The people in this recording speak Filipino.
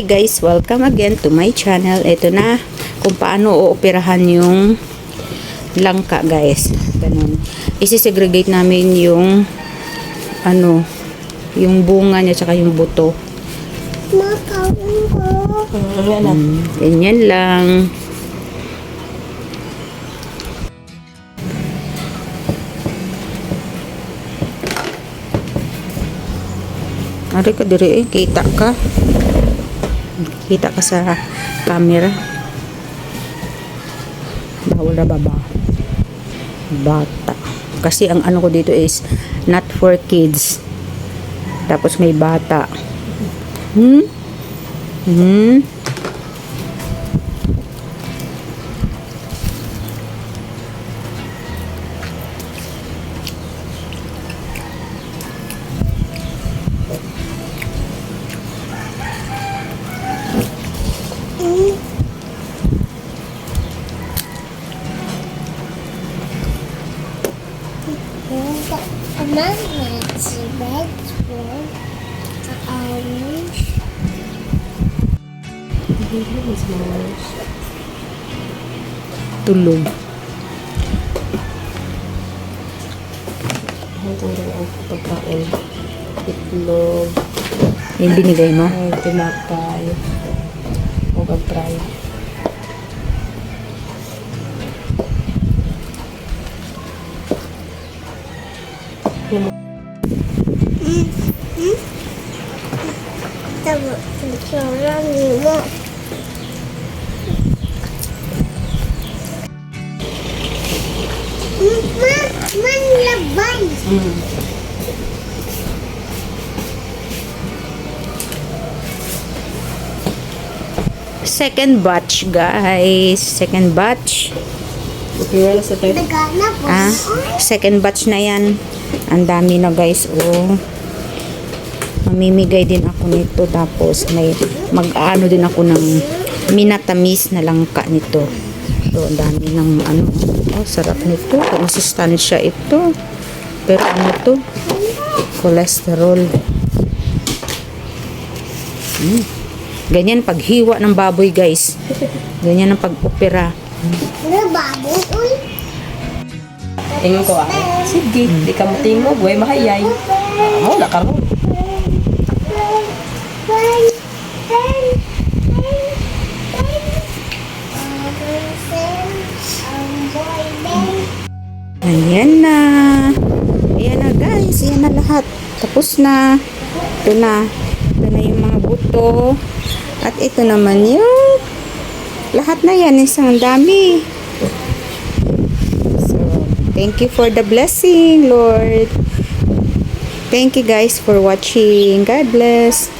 Hi guys, welcome again to my channel. Ito na kung paano uoperahan yung langka guys. Ganun. Isi-segregate namin yung ano, yung bunga niya tsaka yung buto. Makawin ko. Mm, ganyan lang. Ari ka dire eh, kita ka. Kita ka sa camera. Bawal na baba. Bata. Kasi ang ano ko dito is not for kids. Tapos may bata. Hmm? Hmm? Among it's red one, orange, Tulog. Hanggang ang pagkain. Itlog, Yung binigay mo? ay tinapay, o pag-fry. Tabo, picturean mo. Ma, manlabay. Second batch, guys. Second batch. Ah, second batch na yan. Ang dami na, guys. Oh. Mamimigay din ako nito. Tapos, may mag-ano din ako ng minatamis na langka nito. So, ang dami ng ano. Oh, sarap nito. Masustansya ito. Pero ano to? Cholesterol. Mm. Ganyan paghiwa ng baboy, guys. Ganyan ang pag-opera. Ano baboy? Uy. Tingin ko ah. Sige, di ka mo tingog, way mahayay. Ah, Mo na ka mo. Pen, pen, pen, pen. Pen, ang boy, pen. Ayan na. Ayan na guys. Ayan na lahat. Tapos na. Ito na. Ito na yung mga buto. At ito naman yung lahat na yan. Isang dami. So, thank you for the blessing, Lord. Thank you guys for watching. God bless.